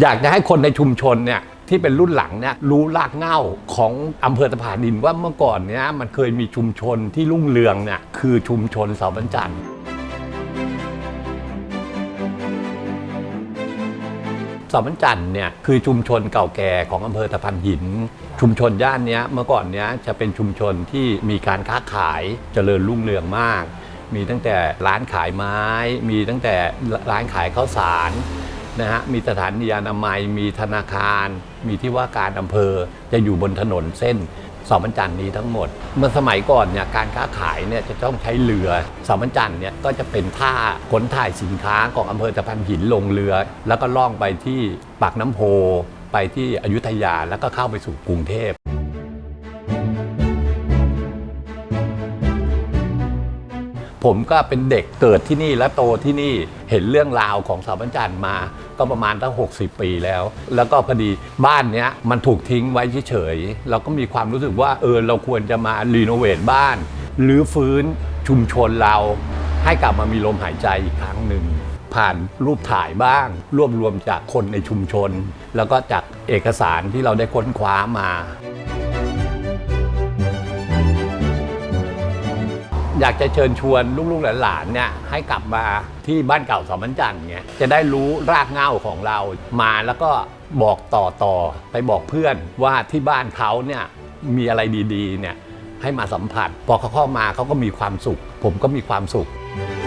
อยากจะให้คนในชุมชนเนี่ยที่เป็นรุ่นหลังเนี่ยรู้รากเหง้าของอำเภอตะพานดินว่าเมื่อก่อนเนี่ยมันเคยมีชุมชนที่รุ่งเรืองเนี่ยคือชุมชนเสาบรรจันทร์เสาบรรจันทร์เนี่ยคือชุมชนเก่าแก่ของอำเภอตะพานหิน ชุมชนย่านเนี้ยเมื่อก่อนเนี้ยจะเป็นชุมชนที่มีการค้าขายเจริญรุ่งเรืองมาก มีตั้งแต่ร้านขายไม้ มีตั้งแต่ร้านขายข้าวสาร นะฮะมีสถานียานามัย มีธนาคาร มีที่ว่าการอำเภอจะอยู่บนถนนเส้นสามัญจันทร์นี้ทั้งหมด เมื่อสมัยก่อนเนี่ยการค้าขายเนี่ยจะต้องใช้เรือสามัญจันทร์เนี่ยก็จะเป็นท่าขนถ่ายสินค้าของอำเภอตะพันหินลงเรือ แล้วก็ล่องไปที่ปากน้ำโพไปที่อยุธยาแล้วก็เข้าไปสู่กรุงเทพ ผมก็เป็นเด็กเกิดที่นี่และโตที่นี่เห็นเรื่องราวของสาวบรรจันมา ก็ประมาณตั้ง 60 ปีแล้ว แล้วก็พอดีบ้านเนี้ยมันถูกทิ้งไว้เฉยๆเราก็มีความรู้สึกว่าเออเราควรจะมารีโนเวทบ้านหรือฟื้นชุมชนเรา ให้กลับมามีลมหายใจอีกครั้งหนึ่งผ่านรูปถ่ายบ้าง รวบรวมจากคนในชุมชน แล้วก็จากเอกสารที่เราได้ค้นคว้ามา อยากจะเชิญชวนลูกๆหลานๆเนี่ยให้กลับมาที่บ้านเก่าสอมันจันทร์เนี่ยจะได้รู้รากเหง้าของเรามาแล้วก็บอกต่อต่อไปบอกเพื่อนว่าที่บ้านเขาเนี่ยมีอะไรดีๆเนี่ยให้มาสัมผัส พอเขาเข้ามาเขาก็มีความสุข ผมก็มีความสุข「